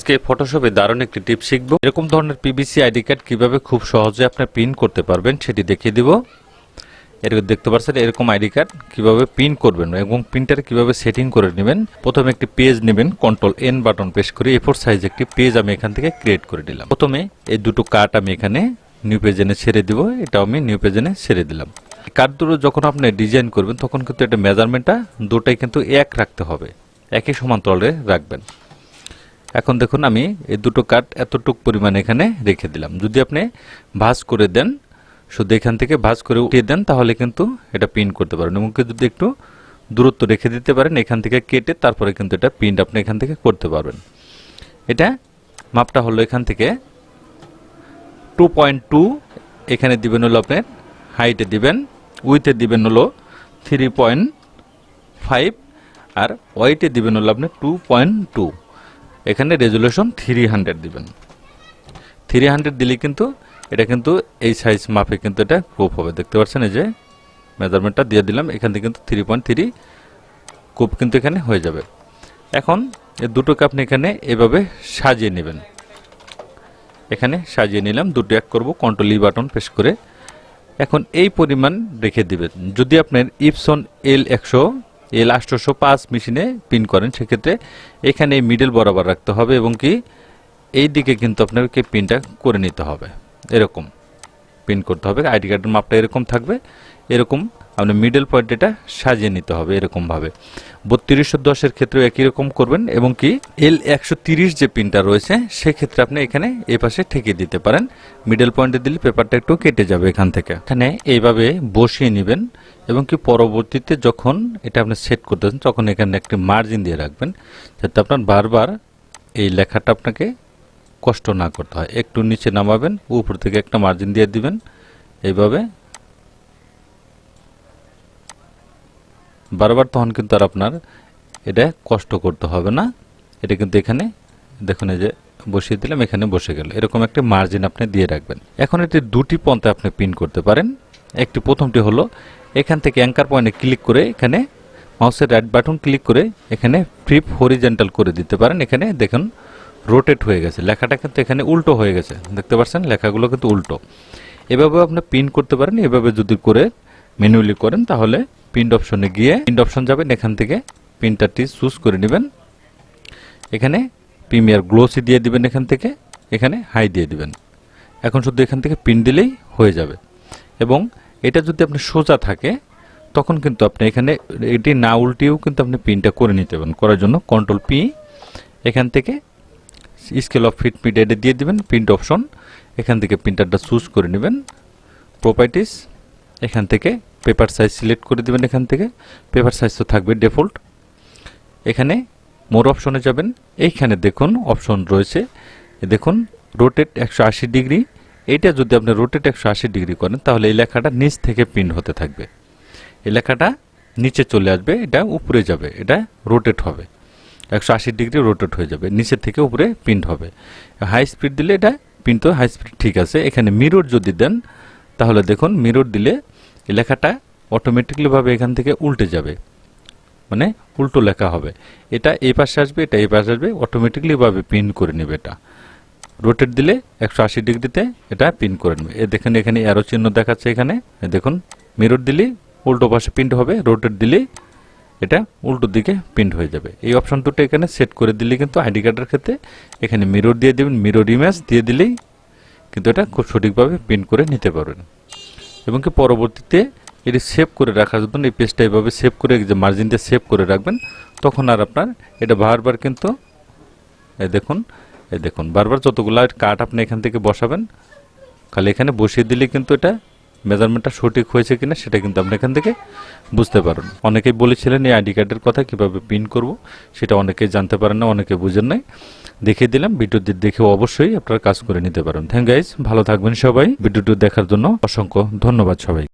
আজকে ফটোশপে দারুণ একটি টিপ শিখব। এরকম ধরনের পিভিসি আইডি কার্ড কীভাবে খুব সহজে আপনি প্রিন্ট করতে পারবেন সেটি দেখিয়ে দিব। এরকম দেখতে পাচ্ছেন এরকম আইডি কার্ড কীভাবে প্রিন্ট করবেন এবং প্রিন্টার কীভাবে সেটিং করে নেবেন। প্রথমে একটি পেজ নেবেন কন্ট্রোল এন বাটন প্রেস করে এফোর সাইজ একটি পেজ আমি এখান থেকে ক্রিয়েট করে দিলাম। প্রথমে এই দুটো কার্ড আমি এখানে নিউ পেজ এনে ছেড়ে দিব, এটাও আমি নিউ পেজ এনে ছেড়ে দিলাম। কার্ড দুটো যখন আপনি ডিজাইন করবেন, তখন কিন্তু এটা মেজারমেন্টটা দুটাই কিন্তু এক রাখতে হবে, একই সমান্তরালে রাখবেন। এখন দেখুন আমি এই দুটো কাঠ এতটুক পরিমাণ এখানে রেখে দিলাম। যদি আপনি ভাঁজ করে দেন, শুধু এখান থেকে ভাঁজ করে উঠিয়ে দেন, তাহলে কিন্তু এটা প্রিন্ট করতে পারেন এবং যদি একটু দূরত্ব রেখে দিতে পারেন, এখান থেকে কেটে তারপরে কিন্তু এটা প্রিন্ট আপনি এখান থেকে করতে পারবেন। এটা মাপটা হলো এখান থেকে টু পয়েন্ট টু এখানে দিবেন হলো আপনার হাইটে দিবেন উইথে দিবেন হলো থ্রি পয়েন্ট ফাইভ আর ওয়াইটে দিবেন হলো আপনি টু পয়েন্ট টু এখানে রেজুলেশন থ্রি হান্ড্রেড দিবেন। থ্রি হান্ড্রেড দিলে কিন্তু এটা কিন্তু এই সাইজ মাপে কিন্তু এটা কুপ হবে। দেখতে পাচ্ছেন এই যে মেজারমেন্টটা দিয়ে দিলাম, এখান থেকে কিন্তু থ্রি পয়েন্ট থ্রি কুপ কিন্তু এখানে হয়ে যাবে। এখন এই দুটোকে আপনি এখানে এভাবে সাজিয়ে নেবেন। এখানে সাজিয়ে নিলাম, দুটো এক করব কন্ট্রোল বাটন প্রেস করে। এখন এই পরিমাণ রেখে দিবেন। যদি আপনার ইপসন এল একশো এল আটশোশো পাঁচ মেশিনে পিন করেন। সেক্ষেত্রে এখানে এই মিডল বরাবর রাখতে হবে এবং কি এই দিকে কিন্তু আপনাকে পিনটা করে নিতে হবে। এরকম পিন করতে হবে। আইডি কার্ডের মাপটা এরকম থাকবে। এরকম আপনি মিডল পয়েন্ট এটা সাজিয়ে নিতে হবে এরকমভাবে। বত্রিশশো দশের ক্ষেত্রেও একই রকম করবেন এবং কি এল একশো তিরিশ যে পিনটা রয়েছে, সেক্ষেত্রে আপনি এখানে এই পাশে ঠেকিয়ে দিতে পারেন। মিডল পয়েন্টে দিলে পেপারটা একটু কেটে যাবে এখান থেকে। এখানে এইভাবে বসিয়ে নেবেন এবং কি পরবর্তীতে যখন এটা আপনি সেট করতেছেন তখন এখানে একটি মার্জিন দিয়ে রাখবেন, যাতে আপনার বারবার এই লেখাটা আপনাকে কষ্ট না করতে হয়। একটু নিচে নামাবেন, উপর থেকে একটা মার্জিন দিয়ে দিবেন। এইভাবে বারবার তখন কিন্তু আর আপনার এটা কষ্ট করতে হবে না। এটা কিন্তু এখানে দেখুন এই যে বসিয়ে দিলাম, এখানে বসে গেল। এরকম একটা মার্জিন আপনি দিয়ে রাখবেন। এখন এটি দুটি পন্থা আপনি পিন করতে পারেন। একটি প্রথমটি হলো, এখান থেকে অ্যাঙ্কার পয়েন্টে ক্লিক করে এখানে মাউসের রাইট বাটন ক্লিক করে এখানে ফ্লিপ হরিজেন্টাল করে দিতে পারেন। এখানে দেখুন রোটেট হয়ে গেছে। লেখাটা কিন্তু এখানে উল্টো হয়ে গেছে। দেখতে পাচ্ছেন? লেখাগুলো কিন্তু উল্টো। এভাবে আপনি পিন করতে পারেন। এভাবে যদি করে ম্যানুয়ালি করেন, তাহলে প্রিন্ট অপশনে গিয়ে প্রিন্ট অপশন যাবেন, এখান থেকে প্রিন্টারটি চুজ করে নেবেন। এখানে প্রিমিয়ার গ্লোসি দিয়ে দিবেন এখান থেকে, এখানে হাই দিয়ে দিবেন। এখন শুধু এখান থেকে পিন দিলেই হয়ে যাবে। এবং এটা যদি আপনি সোজা থাকে, তখন কিন্তু আপনি এখানে, এটি না উল্টিয়েও কিন্তু আপনি প্রিন্টটা করে নিতে পারেন। করার জন্য কন্ট্রোল পি এখান থেকে স্কেল অফ ফিট মিড এটা দিয়ে দিবেন প্রিন্ট অপশন এখান থেকে প্রিন্টারটা চুজ করে নেবেন। প্রপার্টিস এখান থেকে পেপার সাইজ সিলেক্ট করে দেবেন এখান থেকে। পেপার সাইজ তো থাকবে ডিফল্ট এখানে মোর অপশনে যাবেন। এইখানে দেখুন অপশন রয়েছে। দেখুন রোটেট একশো আশি ডিগ্রি এইটা যদি আপনি রোটেট একশো আশি ডিগ্রি করেন, তাহলে এই লেখাটা নিচ থেকে প্রিন্ট হতে থাকবে। এই লেখাটা নিচে চলে আসবে, এটা উপরে যাবে, এটা রোটেট হবে। একশো আশি ডিগ্রি রোটেট হয়ে যাবে নিচের থেকে উপরে প্রিন্ট হবে। হাই স্পিড দিলে এটা প্রিন্ট হাই স্পিড ঠিক আছে। এখানে মিরর যদি দেন, তাহলে দেখুন মিরর দিলে এই লেখাটা অটোমেটিকলিভাবে এখান থেকে উল্টে যাবে। মানে উল্টো লেখা হবে। এটা এই পাশে আসবে, এটা এই পাশে আসবে অটোমেটিকলিভাবে প্রিন্ট করে নেবে এটা। রোটেট দিলে একশো আশি ডিগ্রিতে এটা প্রিন্ট করে নেবে। এ দেখেন এখানে অ্যারো চিহ্ন দেখাচ্ছে এখানে। দেখুন মিরর দিলেই উল্টো পাশে প্রিন্ট হবে রোটেট দিলেই এটা উল্টো দিকে প্রিন্ট হয়ে যাবে। এই অপশন দুটো এখানে সেট করে দিলে কিন্তু আইডি কার্ডের ক্ষেত্রে এখানে মিরর দিয়ে দেবেন মিরর ইমেজ দিয়ে দিলেই কিন্তু এটা খুব সঠিকভাবে প্রিন্ট করে নিতে পারবেন। এবং কি পরবর্তীতে এটি সেভ করে রাখার জন্য এই পেজটা এভাবে সেভ করে যে মার্জিন সেভ করে রাখবেন, তখন আর আপনার এটা বারবার কিন্তু, এই দেখুন এ দেখুন, বারবার যতগুলো কাঠ আপনি এখান থেকে বসাবেন, খালি এখানে বসিয়ে দিলে কিন্তু এটা মেজারমেন্টটা সঠিক হয়েছে কিনা সেটা কিন্তু আপনি এখান থেকে বুঝতে পারেন। অনেকেই বলেছিলেন এই আইডি কার্ডের কথা, কীভাবে পিন করব সেটা অনেকেই জানতে পারেন না, অনেকে বুঝেন নাই। দেখিয়ে দিলাম, ভিডিওটি দেখে অবশ্যই আপনারা কাজ করে নিতে পারেন। থ্যাংক গাইজ ভালো থাকবেন সবাই। ভিডিওটি দেখার জন্য অসংখ্য ধন্যবাদ সবাই